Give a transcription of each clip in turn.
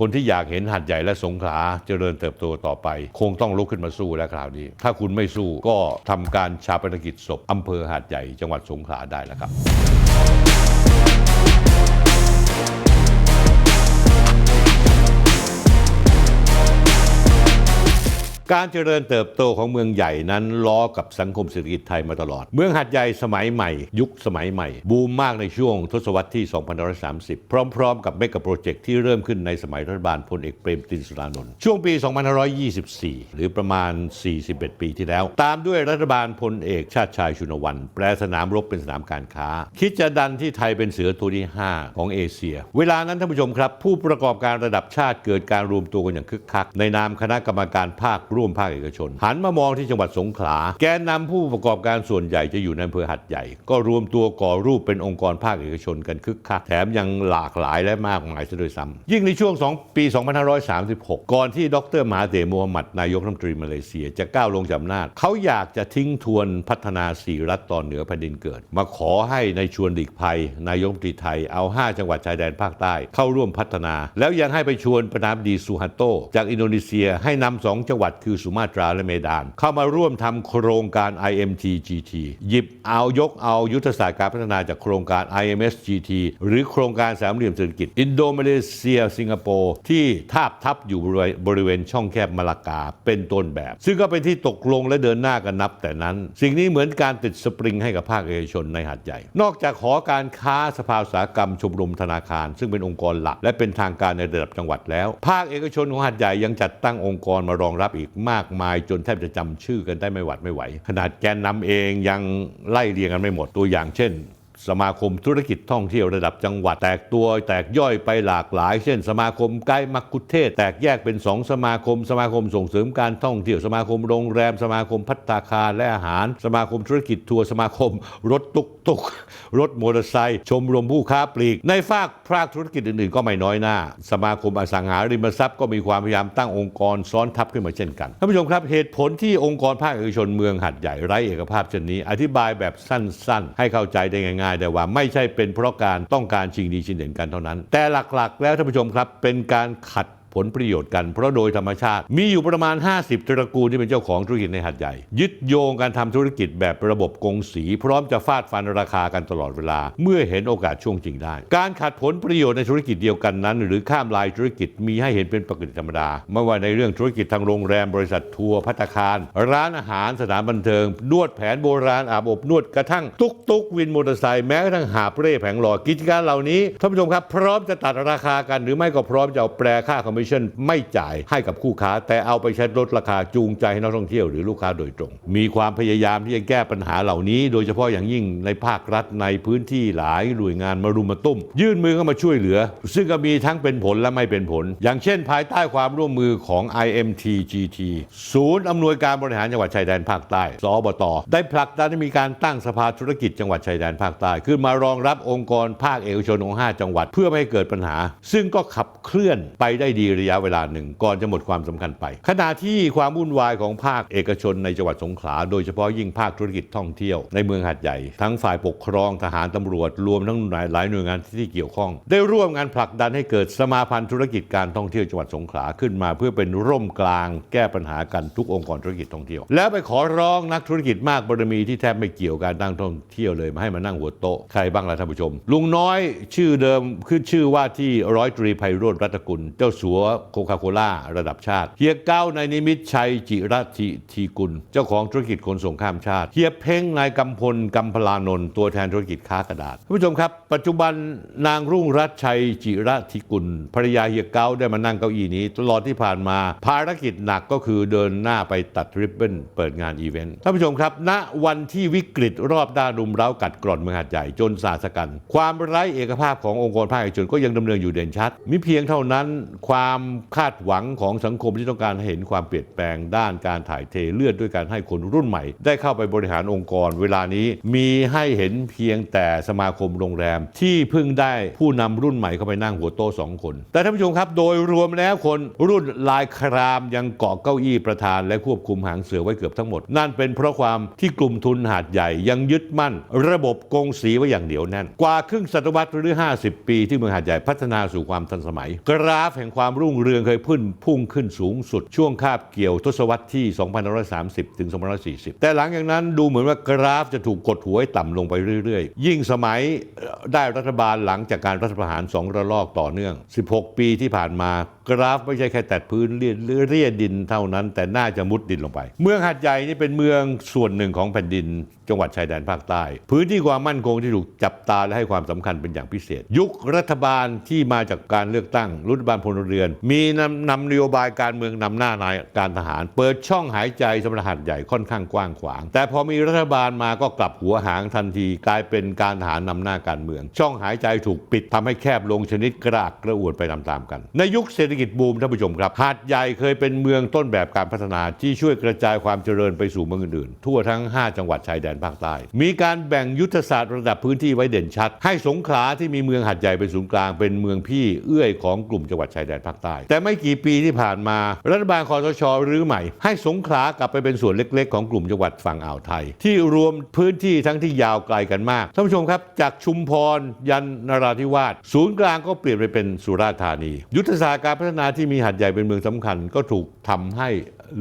คนที่อยากเห็นหัดใหญ่และสงขลาเจริญเติบโตต่อไป คงต้องลุกขึ้นมาสู้แล้วคราวนี้ ถ้าคุณไม่สู้ก็ทำการชาปนกิจศพอำเภอหัดใหญ่จังหวัดสงขลาได้แล้วครับ การเจริญเติบโตของเมืองใหญ่นั้นล้อกับสังคมเศรษฐกิจไทยมาตลอด เมืองหัดใหญ่สมัยใหม่ ยุคสมัยใหม่ บูมมากในช่วงทศวรรษที่ 2530 พร้อม ๆ กับเมกะโปรเจกต์ที่เริ่มขึ้นในสมัยรัฐบาลพลเอกเปรมตินสุรานนท์ช่วงปี 2524 หรือประมาณ 41 ปีที่แล้ว ตามด้วยรัฐบาลพลเอกชาติชายชุนวันแปลสนามรบเป็นสนามการค้า คิดจะดันที่ไทยเป็นเสือตัวที่ 5 ของเอเชีย เวลานั้นท่านผู้ชมครับ ผู้ประกอบการระดับชาติเกิดการรวมตัวกันอย่างคึกคักในนามคณะกรรมการภาคร่วมภาคเอกชน หันมามองที่จังหวัดสงขลา แกนนำผู้ประกอบการส่วนใหญ่จะอยู่ในอำเภอหัดใหญ่ ก็รวมตัวก่อรูปเป็นองค์กรภาคเอกชนกันคึกคักแถมยังหลากหลายและมากมายซะด้วยซ้ำยิ่งในช่วง 2 ปี 2536 ก่อนที่ดรมหาเถรมูฮัมหมัดนายกรัฐมนตรีมาเลเซียจะก้าวลงจากอำนาจเขาอยากจะทิ้งทวนพัฒนาสี่รัฐตอนเหนือแผ่นดินเกิด มาขอให้ในชวนหลีกภัย นายกรัฐมนตรีไทยเอา 5 จังหวัดชายแดนภาคใต้ เข้าร่วมพัฒนา แล้วยังให้ไปชวนประธานาธิบดีซูฮันโต จากอินโดนีเซียให้นำสองจังหวัดคือสุมาตราและเมดาน เข้ามาร่วมทำโครงการ IMT-GT หยิบเอายกเอายุทธศาสตร์การพัฒนาจากโครงการ IMS-GT หรือโครงการสามเหลี่ยมเศรษฐกิจ อินโดมาเลเซีย สิงคโปร์ที่ทาบทับอยู่บริเวณช่องแคบมาลากาเป็นต้นแบบ ซึ่งก็เป็นที่ตกลงและเดินหน้ากันนับแต่นั้น สิ่งนี้เหมือนการติดสปริงให้กับภาคเอกชนในหาดใหญ่ นอกจากหอการค้าสภาอุตสาหกรรมชมรมธนาคาร ซึ่งเป็นองค์กรหลัก และเป็นทางการในระดับจังหวัดแล้ว ภาคเอกชนของหาดใหญ่ยังจัดตั้งองค์กรมารองรับอีกมากมายจนแทบจะจำชื่อกันได้ไม่หวัดไม่ไหว ขนาดแกนนำเองยังไล่เรียงกันไม่หมดตัวอย่างเช่น สมาคมธุรกิจท่องเที่ยวระดับจังหวัด แตกตัวแตกย่อยไปหลากหลาย เช่น สมาคมไกด์มักคุเทศ แตกแยกเป็น 2 สมาคม สมาคมส่งเสริมการท่องเที่ยวสมาคมโรงแรม สมาคมพัตตาคารและอาหาร สมาคมธุรกิจทัวร์สมาคม รถตุกตุกรถมอเตอร์ไซค์ชมรมผู้ค้าปลีก ในภาคภาคธุรกิจอื่น ๆ ก็ไม่น้อยหน้า สมาคมอสังหาริมทรัพย์ก็มีความพยายามตั้งองค์กรซ้อนทับขึ้นมาเช่นกันท่านผู้ชมครับเหตุผลที่องค์กรภาคเอกชนเมืองหัดใหญ่ไร้เอกภาพเช่นนี้ อธิบายแบบสั้น ๆ ให้เข้าใจได้ง่ายได้ว่า ไม่ใช่เป็นเพราะการต้องการชิงดีชิงเด่นกันเท่านั้น แต่หลักๆ แล้วท่านผู้ชมครับเป็นการขัด ผลประโยชน์กัน เพราะโดยธรรมชาติ มีอยู่ประมาณ 50 ตระกูลที่เป็นเจ้าของธุรกิจในหัดใหญ่ ยึดโยงการทำธุรกิจแบบระบบกงสี พร้อมจะฟาดฟันราคากันตลอดเวลา เมื่อเห็นโอกาสช่วงจริงได้ การขัดผลประโยชน์ในธุรกิจเดียวกันนั้น หรือข้ามลายธุรกิจมีให้เห็นเป็นปกติธรรมดาไม่ว่าในเรื่องธุรกิจทางโรงแรมบริษัททัวร์พัตคาร ร้านอาหารสถานบันเทิงนวดแผนโบราณอาบอบนวดกระทั่งตุกตุกวินมอเตอร์ไซค์แม้กระทั่งหาบเร่แผงหลอดกิจการเหล่านี้ท่านผู้ชมครับ พร้อมจะตัดราคากันหรือไม่ก็พร้อมจะเอาแปรค่าคอมมิชชั่นไม่จ่ายให้กับคู่ค้า แต่เอาไปใช้ลดราคาจูงใจให้นักท่องเที่ยวหรือลูกค้าโดยตรง มีความพยายามที่จะแก้ปัญหาเหล่านี้ โดยเฉพาะอย่างยิ่งในภาครัฐในพื้นที่หลายหน่วยงานมารุมมาตุ้ม ยื่นมือเข้ามาช่วยเหลือ ซึ่งก็มีทั้งเป็นผลและไม่เป็นผล อย่างเช่น ภายใต้ความร่วมมือของ IMT-GT ศูนย์อำนวยการบริหารจังหวัดชายแดนภาคใต้สอบต ได้ผลักดันให้มีการตั้งสภาธุรกิจจังหวัดชายแดนภาคใต้ขึ้นมารองรับองค์กรภาคเอกชนของ 5 จังหวัด เพื่อไม่ให้เกิดปัญหา ซึ่งก็ขับเคลื่อนไปได้ดีระยะเวลาหนึ่ง ก่อนจะหมดความสำคัญไป ขณะที่ความวุ่นวายของภาคเอกชนในจังหวัดสงขลา โดยเฉพาะยิ่งภาคธุรกิจท่องเที่ยวในเมืองหาดใหญ่ ทั้งฝ่ายปกครองทหารตำรวจ รวมทั้งหลายหน่วยงานที่เกี่ยวข้อง ได้ร่วมงานผลักดันให้เกิดสมาพันธ์ธุรกิจการท่องเที่ยวจังหวัดสงขลาขึ้นมา เพื่อเป็นร่มกลางแก้ปัญหากันทุกองค์กรธุรกิจท่องเที่ยว แล้วไปขอร้องนักธุรกิจมากบารมีที่แทบไม่เกี่ยวกับการตั้งท่องเที่ยวเลยมาให้มานั่งหัวโต๊ะใครบ้างล่ะท่านผู้ชม ลุงน้อยชื่อเดิมขึ้นชื่อว่าที่ร้อยตรีไพโรธรัตกุลเจ้าสัวโคคาโคล่าระดับชาติ เฮียเก้านายนิมิตชัยจิรธิทีกุล เจ้าของธุรกิจขนส่งข้ามชาติ เฮียเพ่งนายกำพลกำพลานนท์ตัวแทนธุรกิจค้ากระดาษท่านผู้ชมครับ ปัจจุบันนางรุ่งรัตชัยจิรธิกุลภรรยาเฮียเก้าได้มานั่งเก้าอี้นี้ ตลอดที่ผ่านมา ภารกิจหนักก็คือเดินหน้าไปตัดริบบิ้นเปิดงานอีเวนต์ท่านผู้ชมครับ ณวันที่วิกฤตรอบด้านรุมเร้ากัดกร่อนเมืองหาดใหญ่จนสาสกัน ความไร้เอกภาพขององค์กรภาคเอกชนก็ยังดำเนินอยู่เด่นชัด มิเพียงเท่านั้นความความคาดหวังของสังคมที่ต้องการเห็นความเปลี่ยนแปลงด้านการถ่ายเทเลือดด้วยการให้คนรุ่นใหม่ ได้เข้าไปบริหารองค์กร เวลานี้มีให้เห็นเพียงแต่สมาคมโรงแรม ที่เพิ่งได้ผู้นำรุ่นใหม่เข้าไปนั่งหัวโต๊ะสองคน แต่ท่านผู้ชมครับ โดยรวมแล้วคนรุ่นลายครามยังเกาะเก้าอี้ประธาน และควบคุมหางเสือไว้เกือบทั้งหมด นั่นเป็นเพราะความที่กลุ่มทุนหาดใหญ่ยังยึดมั่น ระบบกงสีไว้อย่างเหนียวแน่น กว่าครึ่งศตวรรษหรือ 50 ปี ที่เมืองหาดใหญ่พัฒนาสู่ความทันสมัย กราฟแห่งความรุ่งเรืองเคยพุ่งพุ่งขึ้นสูงสุด ช่วงคาบเกี่ยวทศวรรษที่ 2530 ถึง 2540 แต่หลังจากนั้นดูเหมือนว่ากราฟจะถูกกดหัวให้ต่ำลงไปเรื่อยๆ ยิ่งสมัยได้รัฐบาลหลังจากการรัฐประหารสองระลอกต่อเนื่อง 16 ปีที่ผ่านมา กราฟไม่ใช่แค่แตะพื้นเรียเรียดินเท่านั้น แต่น่าจะมุดดินลงไป เมืองหัดใหญ่นี่เป็นเมืองส่วนหนึ่งของแผ่นดิน จังหวัดชายแดนภาคใต้ พื้นที่ความมั่นคงที่ถูกจับตาและให้ความสำคัญเป็นอย่างพิเศษ ยุครัฐบาลที่มาจากการเลือกตั้งรัฐบาลพลเรือน มีนำนำนโยบายการเมืองนำหน้านายการทหาร เปิดช่องหายใจสำหรับหัดใหญ่ค่อนข้างกว้างขวาง แต่พอมีรัฐบาลมาก็กลับหัวหางทันที กลายเป็นการทหารนำหน้าการเมือง ช่องหายใจถูกปิดทำให้แคบลงชนิดกระอักกระอ่วนไปตามๆกัน ในยุคเศรษฐจบูมท่านผู้ชมครับ หาดใหญ่เคยเป็นเมืองต้นแบบการพัฒนาที่ช่วยกระจายความเจริญไปสู่เมืองอื่นๆ ทั่วทั้ง 5 จังหวัดชายแดนภาคใต้ มีการแบ่งยุทธศาสตร์ระดับพื้นที่ไว้เด่นชัด ให้สงขลาที่มีเมืองหัดใหญ่เป็นศูนย์กลางเป็นเมืองพี่เอื้อยของกลุ่มจังหวัดชายแดนภาคใต้ แต่ไม่กี่ปีที่ผ่านมา รัฐบาลคอสชรื้อใหม่ ให้สงขลากลับไปเป็นส่วนเล็ก ๆ ของกลุ่มจังหวัดฝั่งอ่าวไทย ที่รวมพื้นที่ทั้งที่ยาวไกลกันมากท่านผู้ชมครับ จากชุมพรยันนราธิวาสศูนย์กลางก็เปลี่ยนไปเป็นสุราษฎร์ธานี ยุทธศาสตร์การพัฒนาที่มีหัดใหญ่เป็นเมืองสำคัญ ก็ถูกทำให้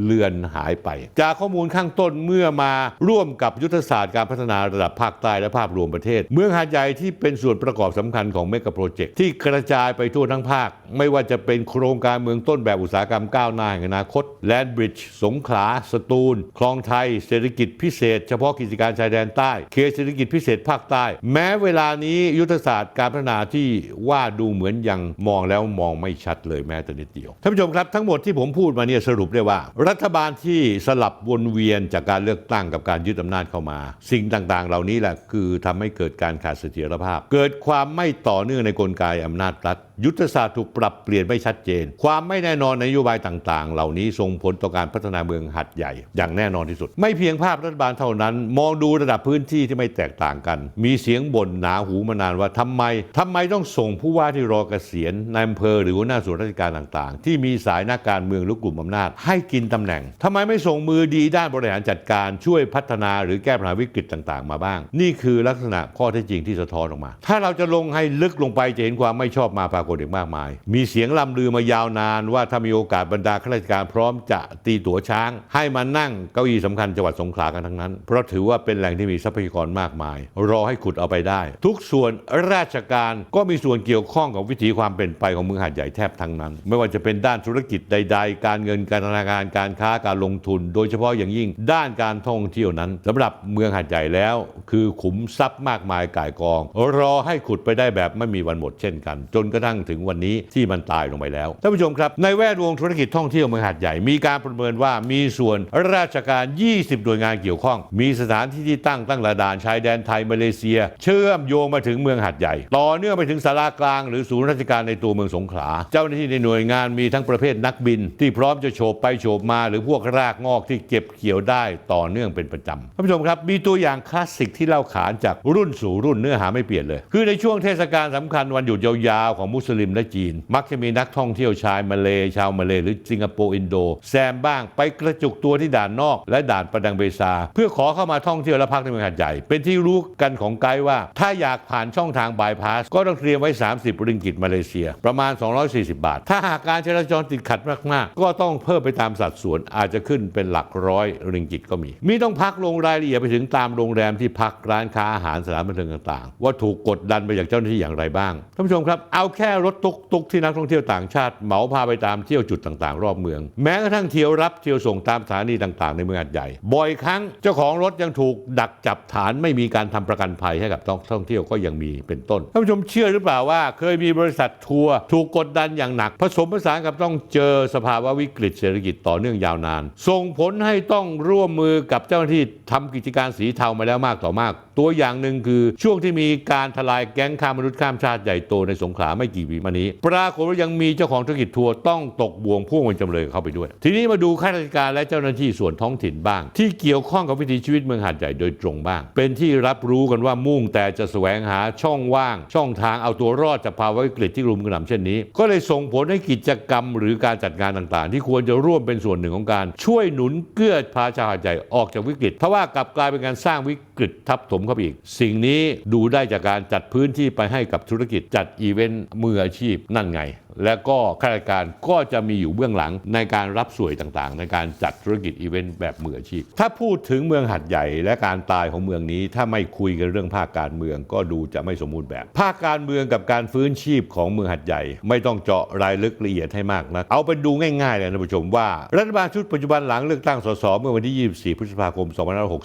เลือนหายไป จากข้อมูลข้างต้นเมื่อมาร่วมกับยุทธศาสตร์การพัฒนาระดับภาคใต้และภาพรวมประเทศ เมืองหาดใหญ่ที่เป็นส่วนประกอบสำคัญของเมกะโปรเจกต์ที่กระจายไปทั่วทั้งภาค ไม่ว่าจะเป็นโครงการเมืองต้นแบบอุตสาหกรรมก้าวหน้าแห่งอนาคตแลนบริดจ์สงขลา สตูล คลองไทย เศรษฐกิจพิเศษ เฉพาะกิจการชายแดนใต้เขตเศรษฐกิจพิเศษภาคใต้ แม้เวลานี้ยุทธศาสตร์การพัฒนาที่ว่าดูเหมือนยังมองแล้วมองไม่ชัดเลยแม้แต่นิดเดียวท่านผู้ชมครับทั้งหมดที่ผมพูดมาเนี่ยสรุปได้ว่ารัฐบาลที่สลับวนเวียนจากการเลือกตั้งกับการยึดอำนาจเข้ามา สิ่งต่างๆ เหล่านี้แหละคือทำให้เกิดการขาดเสถียรภาพ เกิดความไม่ต่อเนื่องในกลไกอำนาจรัฐ ยุทธศาสตร์ถูกปรับเปลี่ยนไม่ชัดเจน ความไม่แน่นอนในนโยบายต่างๆ เหล่านี้ส่งผลต่อการพัฒนาเมืองหัดใหญ่ อย่างแน่นอนที่สุด ไม่เพียงภาพรัฐบาลเท่านั้น มองดูระดับพื้นที่ที่ไม่แตกต่างกัน มีเสียงบ่นหนาหูมานานว่าทำไมทำไมต้องส่งผู้ว่าที่รอเกษียณนายอำเภอหรือหัวหน้าส่วนราชการต่างๆ ที่มีสายนักการเมืองหรือกลุ่มอำนาจให้กินตำแหน่งทำไมไม่ส่งมือดีด้านบริหารจัดการช่วยพัฒนาหรือแก้ปัญหาวิกฤตต่างๆ มาบ้าง นี่คือลักษณะข้อเท็จจริงที่สะท้อนออกมา ถ้าเราจะลงให้ลึกลงไปจะเห็นความไม่ชอบมาปรากฏอย่างมากมาย มีเสียงล่ำลือมายาวนานว่าถ้ามีโอกาสบรรดาข้าราชการพร้อมจะตีตั๋วช้าง ให้มานั่งเก้าอี้สำคัญจังหวัดสงขลากันทั้งนั้น เพราะถือว่าเป็นแหล่งที่มีทรัพยากรมากมาย รอให้ขุดเอาไปได้ ทุกส่วนราชการก็มีส่วนเกี่ยวข้องกับวิถีความเป็นไปของเมืองหาดใหญ่แทบทั้งนั้น ไม่ว่าจะเป็นด้านธุรกิจใด ๆ การเงินการธนาคารการค้าการลงทุน โดยเฉพาะอย่างยิ่งด้านการท่องเที่ยวนั้นสำหรับเมืองหาดใหญ่แล้ว คือขุมทรัพย์มากมายก่ายกอง รอให้ขุดไปได้แบบไม่มีวันหมดเช่นกัน จนกระทั่งถึงวันนี้ที่มันตายลงไปแล้วท่านผู้ชมครับ ในแวดวงธุรกิจท่องเที่ยวเมืองหาดใหญ่มีการประเมินว่ามีส่วนราชการ 20 หน่วยงานเกี่ยวข้อง มีสถานที่ที่ตั้งตั้งระดานชายแดนไทยมาเลเซีย เชื่อมโยงมาถึงเมืองหาดใหญ่ ต่อเนื่องไปถึงสารากลาง หรือศูนย์ราชการในตัวเมืองสงขลา เจ้าหน้าที่ในหน่วยงานมีทั้งประเภทนักบิน ที่พร้อมจะโฉบไปโฉบมาหรือพวกรากงอกที่เก็บเกี่ยวได้ต่อเนื่องเป็นประจำท่านผู้ชมครับ มีตัวอย่างคลาสสิกที่เล่าขานจากรุ่นสู่รุ่นเนื้อหาไม่เปลี่ยนเลย คือในช่วงเทศกาลสำคัญวันหยุดยาวๆของมุสลิมและจีน มักจะมีนักท่องเที่ยวชายมาเลชาวมาเลหรือสิงคโปร์อินโด แซมบ้างไปกระจุกตัวที่ด่านนอก และด่านประดังเบซา เพื่อขอเข้ามาท่องเที่ยวและพักในเมืองหาดใหญ่ เป็นที่รู้กันของไกด์ว่า ถ้าอยากผ่านช่องทางบายพาสก็ต้องเตรียมไว้ 30ริงกิตมาเลเซีย ประมาณ 240 บาท ถ้าหากการจราจรติดขัดมากๆ ก็ต้องเพิ่มไปตามสัดส่วนอาจจะขึ้นเป็นหลักร้อยริงกิตก็มี มีต้องพักลงรายละเอียดไปถึงตามโรงแรมที่พักร้านค้าอาหารสถานบันเทิงต่างๆ ว่าถูกกดดันไปจากเจ้าหน้าที่อย่างไรบ้างท่านผู้ชมครับเอาแค่รถตุกๆที่นักท่องเที่ยวต่างชาติเหมาพาไปตามเที่ยวจุดต่างๆ รอบเมือง แม้กระทั่งเที่ยวรับเที่ยวส่งตามสถานีต่างๆ ในเมืองหาดใหญ่ บ่อยครั้งเจ้าของรถยังถูกดักจับฐานไม่มีการทำประกันภัยให้กับนักท่องเที่ยวก็ยังมีเป็นต้นท่านผู้ชมเชื่อหรือเปล่าว่า เคยมีบริษัททัวร์ถูกกดดันอย่างหนัก ผสมผสานกับต้องเจอสภาวะวิกฤตเศรษฐกิจต่อเนื่องเรื่องยาวนาน ส่งผลให้ต้องร่วมมือกับเจ้าหน้าที่ทำกิจการสีเทามาแล้วมากต่อมาก ตัวอย่างหนึ่งคือช่วงที่มีการทลายแก๊งค้ามนุษย์ข้ามชาติใหญ่โตในสงขลาไม่กี่ปีมานี้ ปรากฏว่ายังมีเจ้าของธุรกิจทัวร์ต้องตกบ่วงพ่วงเป็นจำเลยเข้าไปด้วย ทีนี้มาดูข้าราชการและเจ้าหน้าที่ส่วนท้องถิ่นบ้าง ที่เกี่ยวข้องกับวิถีชีวิตเมืองหาดใหญ่โดยตรงบ้าง เป็นที่รับรู้กันว่ามุ่งแต่จะแสวงหาช่องว่าง ช่องทางเอาตัวรอดจากภาวะวิกฤตที่รุมกระหน่ำเช่นนี้ ก็เลยส่งผลให้กิจกรรมหรือการจัดงานต่างๆ ที่ควรจะร่วมเป็นส่วนหนึ่งของการ ช่วยหนุนเกื้อพาชาวหาดใหญ่ออกจากวิกฤตเพราะว่ากลับกลายเป็นการสร้างวิกึดทับถมเข้าไปอีก สิ่งนี้ดูได้จากการจัดพื้นที่ไปให้กับธุรกิจจัดอีเวนต์มืออาชีพนั่นไง และก็ข้าราชการก็จะมีอยู่เบื้องหลังในการรับสวยต่างๆ ในการจัดธุรกิจอีเวนต์แบบมืออาชีพ ถ้าพูดถึงเมืองหัดใหญ่และการตายของเมืองนี้ ถ้าไม่คุยกันเรื่องภาคการเมืองก็ดูจะไม่สมบูรณ์แบบ ภาคการเมืองกับการฟื้นชีพของเมืองหัดใหญ่ ไม่ต้องเจาะรายลึกละเอียดให้มากนะเอาไปดูง่ายๆเลยนะผู้ชมว่า รัฐบาลชุดปัจจุบันหลังเลือกตั้งสสเมื่อวันที่ 24 พฤษภาคม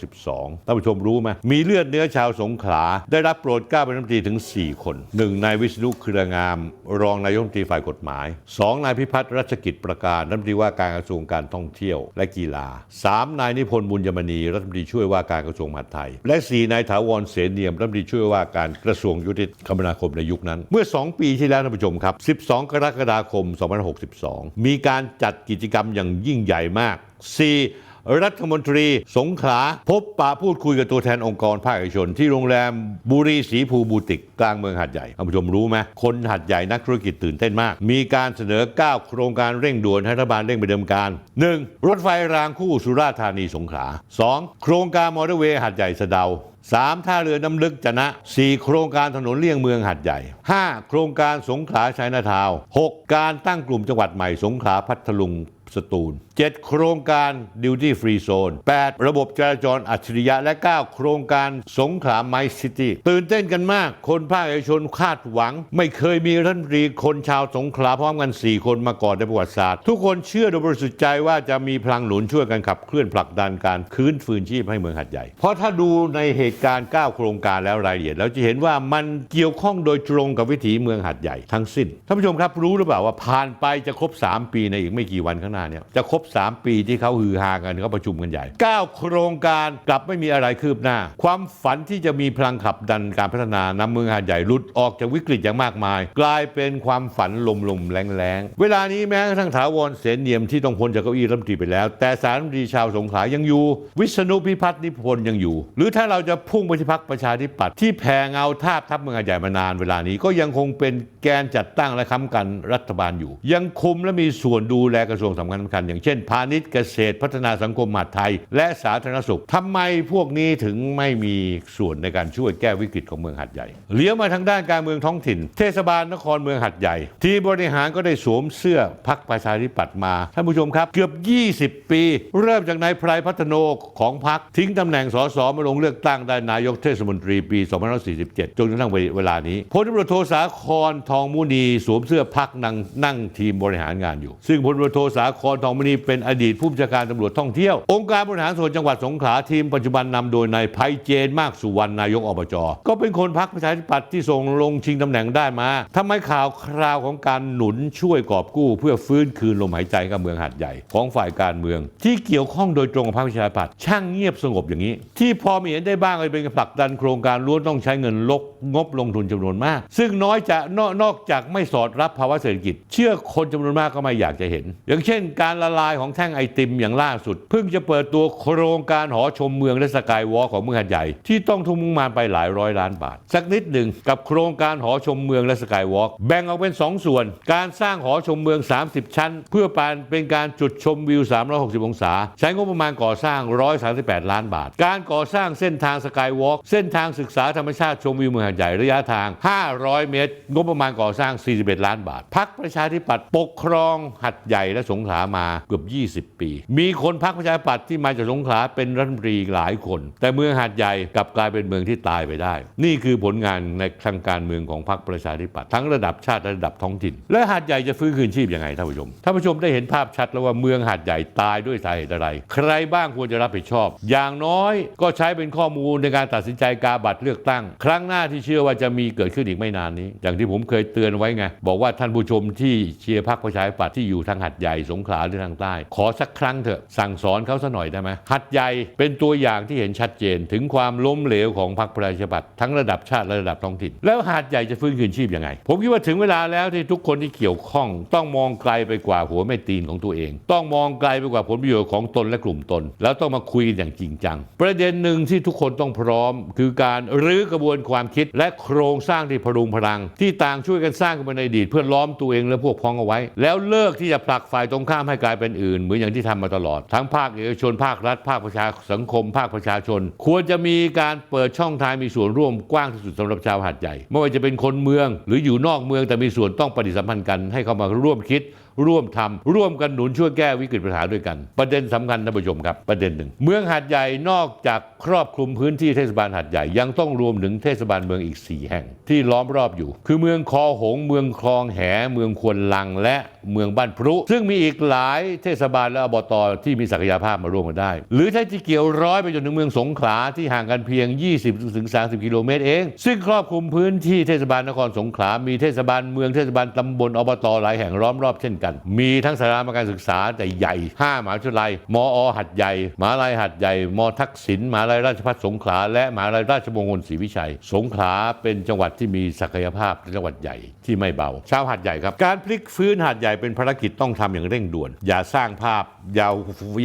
2562 ท่านผู้ชมรู้ไหมมีเลือดเนื้อชาวสงขลาได้รับโปรดเกล้าเป็นรัฐมนตรีถึง 4 คนหนึ่งนายวิษณุเครืองาม รองนายกรัฐมนตรีฝ่ายกฎหมาย 2 นายพิพัฒน์รัชกิจประการรัฐมนตรีว่าการกระทรวงการท่องเที่ยวและกีฬา 3 นายนิพนธ์บุญยมณีรัฐมนตรีช่วยว่าการกระทรวงมหาดไทย และ 4 นายถาวรเสนเนียมรัฐมนตรีช่วยว่าการกระทรวงยุติคมนาคมในยุคนั้น เมื่อ 2 ปีที่แล้วท่านผู้ชมครับ 12 กรกฎาคม 2562 มีการจัดกิจกรรมอย่างยิ่งใหญ่มาก 4 รัฐมนตรีสงขลาพบปะพูดคุยกับตัวแทนองค์กรภาคเอกชน ที่โรงแรมบุรีสีภูบูติกกลางเมืองหัดใหญ่ท่านผู้ชมรู้ไหมคนหัดใหญ่นักธุรกิจตื่นเต้นมาก มีการเสนอ 9 โครงการเร่งด่วนให้รัฐบาลเร่งไปดำเนินการ 1. รถไฟรางคู่สุราษฎร์ธานีสงขลา 2. โครงการมอเตอร์เวย์หัดใหญ่สะเดา 3. ท่าเรือน้ำลึกจะนะ 4. โครงการถนนเลี่ยงเมืองหัดใหญ่ 5. โครงการสงขลาชัยนาทาว 6. การตั้งกลุ่มจังหวัดใหม่สงขลาพัทลุงสตูล 7 โครงการดิวตี้ฟรีโซน 8 ระบบจราจรอัจฉริยะและ 9 โครงการสงขลาไมซิตี้ตื่นเต้นกันมาก คนภาคเอกชนคาดหวัง ไม่เคยมีรัฐมนตรีคนชาวสงขลาพร้อมกัน 4 คนมาก่อนในประวัติศาสตร์ ทุกคนเชื่อโดยบริสุทธิ์ใจว่าจะมีพลังหนุนช่วยกันขับเคลื่อนผลักดันการคืนฟื้นชีพให้เมืองหัดใหญ่ เพราะถ้าดูในเหตุการณ์ 9 โครงการแล้วรายละเอียดแล้วจะเห็นว่ามันเกี่ยวข้องโดยตรงกับวิถีเมืองหัดใหญ่ทั้งสิ้นท่านผู้ชมครับรู้หรือเปล่าว่าผ่านไปจะครบ 3 ปีในอีกไม่กี่วันข้างหน้าเนี่ยจะครบ 3 ปีที่เขาฮือฮากันเขาประชุมกันใหญ่ 9 โครงการกลับไม่มีอะไรคืบหน้า ความฝันที่จะมีพลังขับดันการพัฒนานำเมืองหาดใหญ่หลุดออกจากวิกฤตอย่างมากมาย กลายเป็นความฝันลมๆแรงๆเวลานี้แม้กระทั่งถาวรเสนเนียมที่ต้องพ้นจากเก้าอี้รัฐมนตรีไปแล้ว แต่สารรัฐมนตรีชาวสงขลายังอยู่ วิษณุพิพัฒน์นิพนธ์ยังอยู่ หรือถ้าเราจะพุ่งไปที่พักประชาธิปัตย์ที่แผ่เงาทาบทับเมืองหาดใหญ่มานานเวลานี้ ก็ยังคงเป็นแกนจัดตั้งและค้ำกันรัฐบาลอยู่ ยังคุมและมีส่วนดูแลกระทรวงสำคัญสำคัญอย่างเช่น พาณิชย์เกษตรพัฒนาสังคมมหาดไทย และสาธารณสุขทำไมพวกนี้ถึงไม่มีส่วนในการช่วยแก้วิกฤตของเมืองหัดใหญ่เลี้ยวมาทางด้านการเมืองท้องถิ่น เทศบาลนครเมืองหัดใหญ่ ที่บริหารก็ได้สวมเสื้อพักประชาธิปัตย์มาท่านผู้ชมครับ เกือบ 20 ปี เริ่มจากนายไพรพัฒโนของพักทิ้งตำแหน่งสสมาลงเลือกตั้งได้นายกเทศมนตรีปี 2547 จนกระทั่งเวลานี้พลตำรวจโทสาครทองมุนีสวมเสื้อพักนั่งนั่งทีมบริหารงานอยู่ ซึ่งพลตำรวจโทสาครทองมุนีเป็นอดีตผู้บัญชาการตำรวจท่องเที่ยว องค์การบริหารส่วนจังหวัดสงขลาทีมปัจจุบันนำโดยนายไพเจนมากสุวรรณนายกอบจก็เป็นคนพักประชาธิปัตย์ที่ส่งลงชิงตำแหน่งได้มาทำไมข่าวคราวของการหนุนช่วยกอบกู้ เพื่อฟื้นคืนลมหายใจกับเมืองหาดใหญ่ของฝ่ายการเมือง ที่เกี่ยวข้องโดยตรงกับพรรคประชาธิปัตย์ช่างเงียบสงบอย่างนี้ ที่พอมีเห็นได้บ้างก็เป็นการผลักดันโครงการล้วนต้องใช้เงินลกงบลงทุนจำนวนมาก ซึ่งน้อยจะนอกนอกจากไม่สอดรับภาวะเศรษฐกิจ เชื่อคนจำนวนมากก็ไม่อยากจะเห็น อย่างเช่น การละลายของแท่งไอติมอย่างล่าสุด เพิ่งจะเปิดตัวโครงการหอชมเมืองและสกายวอล์ของเมืองหาดใหญ่ ที่ต้องทุ่มงานไปหลายร้อยล้านบาท สักนิดหนึ่งกับโครงการหอชมเมืองและสกายวอล์กแบ่งออกเป็น 2 ส่วน การสร้างหอชมเมือง 30 ชั้น เพื่อปานเป็นการจุดชมวิว 360 องศา ใช้งบประมาณก่อสร้าง 138 ล้านบาท การก่อสร้างเส้นทางสกายวอล์กเส้นทางศึกษาธรรมชาติชมวิวเมืองหาดใหญ่ระยะทาง 500 เมตร งบประมาณก่อสร้าง 41 ล้านบาท พักประชาธิปัตย์ปกครองหัดใหญ่และสงขลามาเกือบ 20 ปี มีคนพักประชาธิปัตย์ที่มาจากสงขลาเป็นรัฐมนตรีหลายคน แต่เมืองหาดใหญ่กลับกลายเป็นเมืองที่ตายไปได้ นี่คือผลงานในทางการเมืองของพรรคประชาธิปัตย์ทั้งระดับชาติและระดับท้องถิ่น และหาดใหญ่จะฟื้นคืนชีพยังไงท่านผู้ชมท่านผู้ชมได้เห็นภาพชัดแล้วว่าเมืองหาดใหญ่ตายด้วยสาเหตุอะไร ใครบ้างควรจะรับผิดชอบ อย่างน้อยก็ใช้เป็นข้อมูลในการตัดสินใจกาบัตรเลือกตั้ง ครั้งหน้าที่เชื่อว่าจะมีเกิดขึ้นอีกไม่นานนี้ อย่างที่ผมเคยเตือนไว้ไง บอกว่าท่านผู้ชมที่เชียร์พรรคประชาธิปัตย์ที่อยู่ทางหัดใหญ่สงขลาหรือทางใต้ ขอสักครั้งเถอะสั่งสอนเขาสักหน่อยได้ไหมหัดใหญ่เป็นตัวอย่างที่เห็นชัดเจน ถึงความล้มเหลวของพรรคประชาธิปัตย์ทั้งระดับชาติและระดับท้องถิ่นแล้วหาดใหญ่จะฟื้นคืนชีพยังไง ผมคิดว่าถึงเวลาแล้วที่ทุกคนที่เกี่ยวข้อง ต้องมองไกลไปกว่าหัวแม่ตีนของตัวเอง ต้องมองไกลไปกว่าผลประโยชน์ของตนและกลุ่มตน แล้วต้องมาคุยอย่างจริงจัง ประเด็นหนึ่งที่ทุกคนต้องต้องพร้อม คือการรื้อกระบวนความคิด และโครงสร้างที่พรุงพลัง ที่ต่างช่วยกันสร้างกันมาในอดีตเพื่อล้อมตัวเองและพวกพ้องเอาไว้ แล้วเลิกที่จะผลักฝ่ายตรงข้ามให้กลายเป็นอื่น เหมือนอย่างที่ทำมาตลอด ทั้งภาคเอกชนภาครัฐ ภาคประชาสังคม ภาคประชาชน ควรจะมีการเปิดช่องทางมีส่วนร่วมกว้างที่สุดสำหรับชาวหาดใหญ่ไม่ว่าจะเป็นคนเมือง หรืออยู่นอกเมืองแต่มีส่วนต้องปฏิสัมพันธ์กันให้เข้ามาร่วมคิด ร่วมทำร่วมกันหนุนช่วยแก้วิกฤตปัญหาด้วยกัน ประเด็นสำคัญท่านผู้ชมครับ ประเด็นหนึ่ง เมืองหาดใหญ่นอกจากครอบคลุมพื้นที่เทศบาลหาดใหญ่ยังต้องรวมถึงเทศบาลเมืองอีก 4 แห่ง ที่ล้อมรอบอยู่ คือเมืองคอหง เมืองคลองแห เมืองควนลังและเมืองบ้านพรุ ซึ่งมีอีกหลายเทศบาลและอบตที่มีศักยภาพมาร่วมกันได้ หรือถ้าที่เกี่ยวร้อยไปจนถึงเมืองสงขลาที่ห่างกันเพียง 20-30 กิโลเมตรเอง ซึ่งครอบคลุมพื้นที่เทศบาลนครสงขลา มีเทศบาลเมืองเทศบาลตำบลอบตหลายแห่งล้อมรอบเช่นกัน มีทั้งสถาบันการศึกษาแต่ใหญ่5มหาวิทยาลัยมอหัดใหญ่มหาลัยหัดใหญ่มทักษิณมหาลัยราชภัฏสงขลา และมหาลัยราชมงคลศรีวิชัย สงขลาเป็นจังหวัดที่มีศักยภาพเป็นจังหวัดใหญ่ที่ไม่เบาชาวหัดใหญ่ครับการพลิกฟื้นหัดใหญ่เป็นภารกิจต้องทำอย่างเร่งด่วน อย่าสร้างภาพ อย่า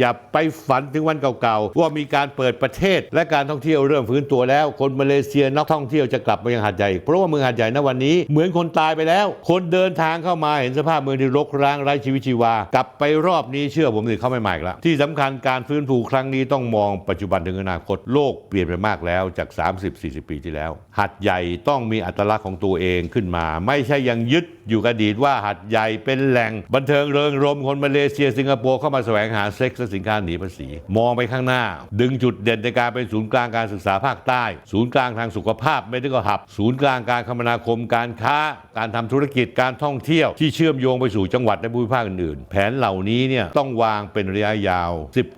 อย่าไปฝันถึงวันเก่าๆ ว่ามีการเปิดประเทศ และการท่องเที่ยวเริ่มฟื้นตัวแล้ว คนมาเลเซียนักท่องเที่ยวจะกลับมายังหาดใหญ่เพราะว่าเมืองหาดใหญ่ณวันนี้เหมือนคนตายไปแล้ว คนเดินทางเข้ามาเห็นสภาพเมืองที่รกร้างไร้ชีวิตชีวา กลับไปรอบนี้เชื่อผมสิเขาไม่ใหม่แล้วที่สำคัญการฟื้นฟูครั้งนี้ต้องมองปัจจุบันถึงอนาคตโลกเปลี่ยนไปมากแล้วจาก 30-40 ปีที่แล้วหัดใหญ่ต้องมีอัตลักษณ์ของตัวเองขึ้นมา ไม่ใช่ยังยึดอยู่กับดีตว่าหัดใหญ่เป็นแหล่งบันเทิงเริงรมคนมาเลเซียสิงคโปร์เข้ามาแสวงหาเซ็กส์และสินค้าหนีภาษี มองไปข้างหน้า ดึงจุดเด่นในการเป็นศูนย์กลางการศึกษาภาคใต้ ศูนย์กลางทางสุขภาพไม่ได้ก็หับ ศูนย์กลางการคมนาคมการค้า การทำธุรกิจการท่องเที่ยวที่เชื่อมโยงไปสู่จังหวัดในภูมิภาคอื่นๆ แผนเหล่านี้เนี่ยต้องวางเป็นระยะยาว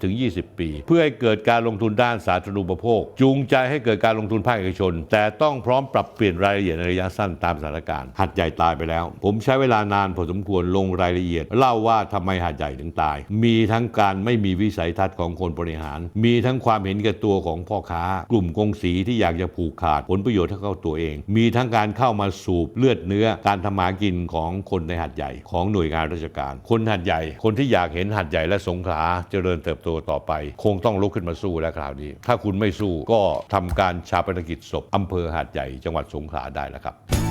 10-20 ปี เพื่อให้เกิดการลงทุนด้านสาธารณูปโภค จูงใจให้เกิดการลงทุนภาคเอกชน แต่ต้องพร้อมปรับเปลี่ยนรายละเอียดในระยะสั้นตามสถานการณ์หัดใหญ่ตายไปแล้ว ผมใช้เวลานานพอสมควรลงรายละเอียด เล่าว่าทำไมหัดใหญ่ถึงตาย มีทั้งการไม่มีวิสัยทัศน์ของคนบริหาร มีทั้งความเห็นแก่ตัวของพ่อค้า กลุ่มกงสีที่อยากจะผูกขาดผลประโยชน์ให้เข้าตัวเอง มีทั้งการเข้ามาสูบเลือดเนื้อ การทำมาหากินของคนในหัดใหญ่ของหน่วยงานราชการ คนหัดใหญ่ คนที่อยากเห็นหัดใหญ่และสงขลาเจริญเติบโตต่อไป คงต้องลุกขึ้นมาสู้แล้วคราวนี้ ถ้าคุณไม่สู้ก็ทำการชาปนกิจศพอำเภอหาดใหญ่จังหวัดสงขลาได้แล้วครับ